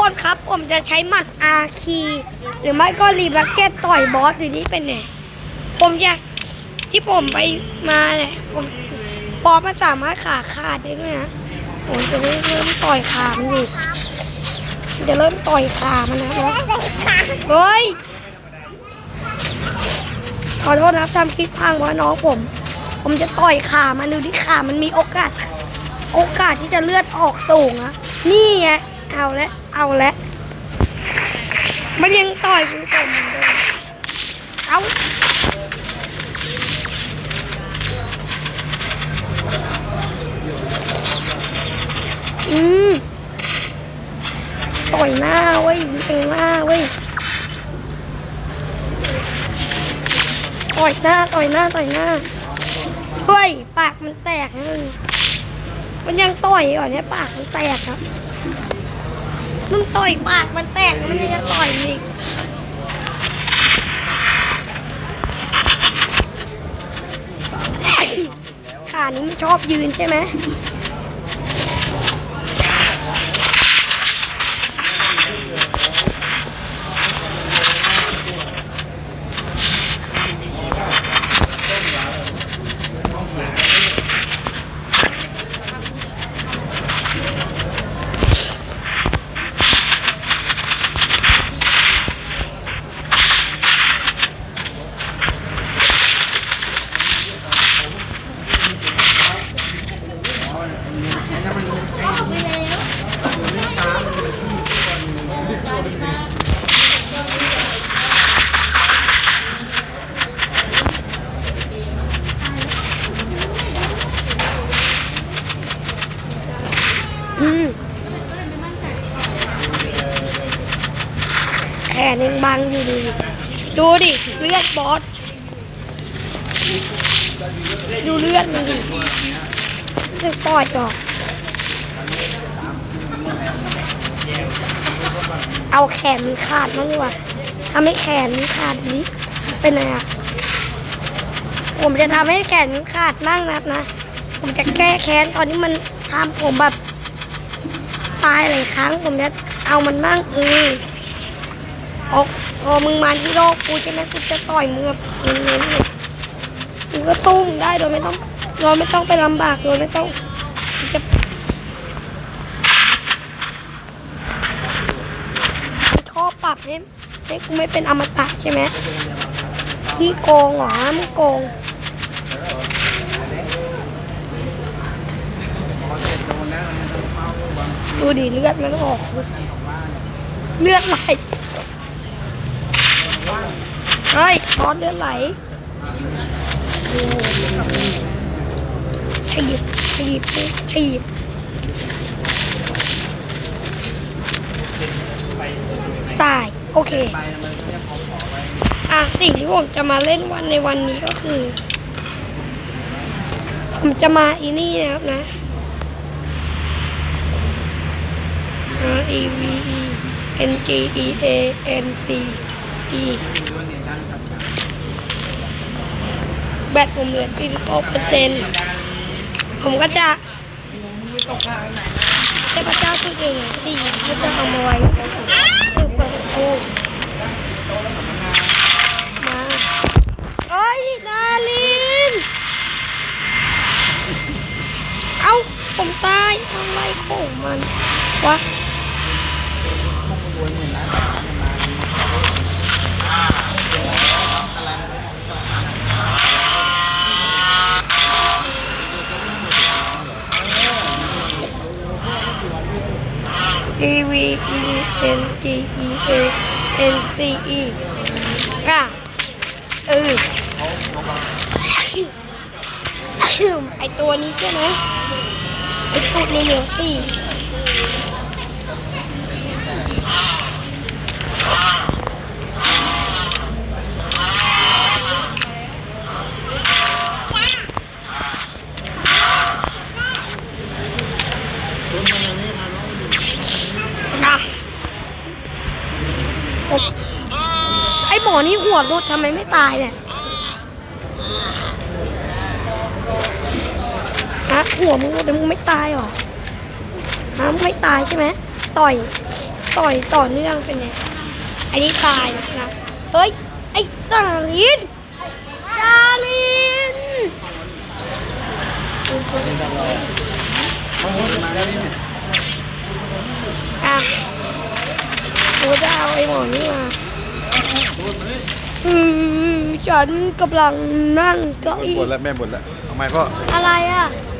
คนครับ ผมจะใช้หมัดอาคี หรือไม่ก็รีบักเก็ตต่อยบอสหรือนี่เป็นไงผมอยากที่ผมไปมาเนี่ยผมบอสมันสามารถขาขาดได้ด้วยนะผมจะเริ่มต่อยขามันอยู่จะเริ่มต่อยขามันนะครับเฮ้ยขอโทษนะครับทำคลิปพังเพราะน้องผม ผมจะต่อยขามันดูที่ขามันมีโอกาส โอกาสที่จะเลือดออกสูงอะนี่ไง เอาละ เอาละ มันยังต่อยกูก่อนเหมือนเดิมเอาอืมต่อยหน้าเว้ยยิงหน้าเว้ยต่อยหน้าต่อยหน้าต่อยหน้าเฮ้ยปากมันแตกนะมันยังต่อยก่อนเนี่ยปากมันแตกครับ มึงต่อยปากมันแตกมันยังต่อยอีกขานี้มันชอบยืนใช่ไหม ยังบังอยู่ดีดูดิเลือดบอสดูเลือดมันดิเลือดปอดจอกเอาแขนมันขาดมั้งดีกว่าทำให้แขนมันขาดนี้เป็นไงอะผมจะทำให้แขนมันขาดบ้างนะครับนะ ผมจะแก้แค้นตอนนี้มันทำผมแบบตายหลายครั้งผมจะเอามันบ้างเออ โอ้พอมึงมาที่โลกกูใช่ไหมกูจะต่อยมึงแบบเน้นๆเลยมึงก็ตุ้มได้โดยไม่ต้องโดยไม่ต้องไปลำบากโดยไม่ต้องจะชอปรับให้ให้กูไม่เป็นอมตะใช่ไหมขี้โกงเหรอมึงโกงดูดิเลือดมันออก เลือดไหล เฮ้ยตอนเลือดไหลถีบถีบถีบตาย โอเค อะ สิ่งที่ผมจะมาเล่นวันในวันนี้ก็คือ ผมจะมาอีนี่นะครับนะ R E V E N G E A N C E แบตผมเหลือ46เปอร์เซ็นต์ผมก็จะเทพเจ้าตัวเองสี่ก็จะเอามาไว้ซึ่งเปิดโอ้มาเอ้ยนาลินเอ้าผมตายอะไรของมันวะ event E A N C E อะเออไอตัวนี้ใช่ไหมไอตัวนี้เหนียวสี่อะโอ๊ะไอหมอนี่หัวรุดทำไมไม่ตายเนี่ยฮะหัวมึงแต่มึงไม่ตายหรอฮะมึงไม่ตายใช่ไหมต่อย ต่อยต่อเนื่องเป็นไงอันนี้ตายนะเฮ้ยไอ้ดาลินดาลินอะกูจะเอาไอ้หมอนี่มา อืมฉันกำลังนั่งเก้าอี้บ่นแล้วแม่บ่นแล้วทำไมพ่อ อะไรอะเ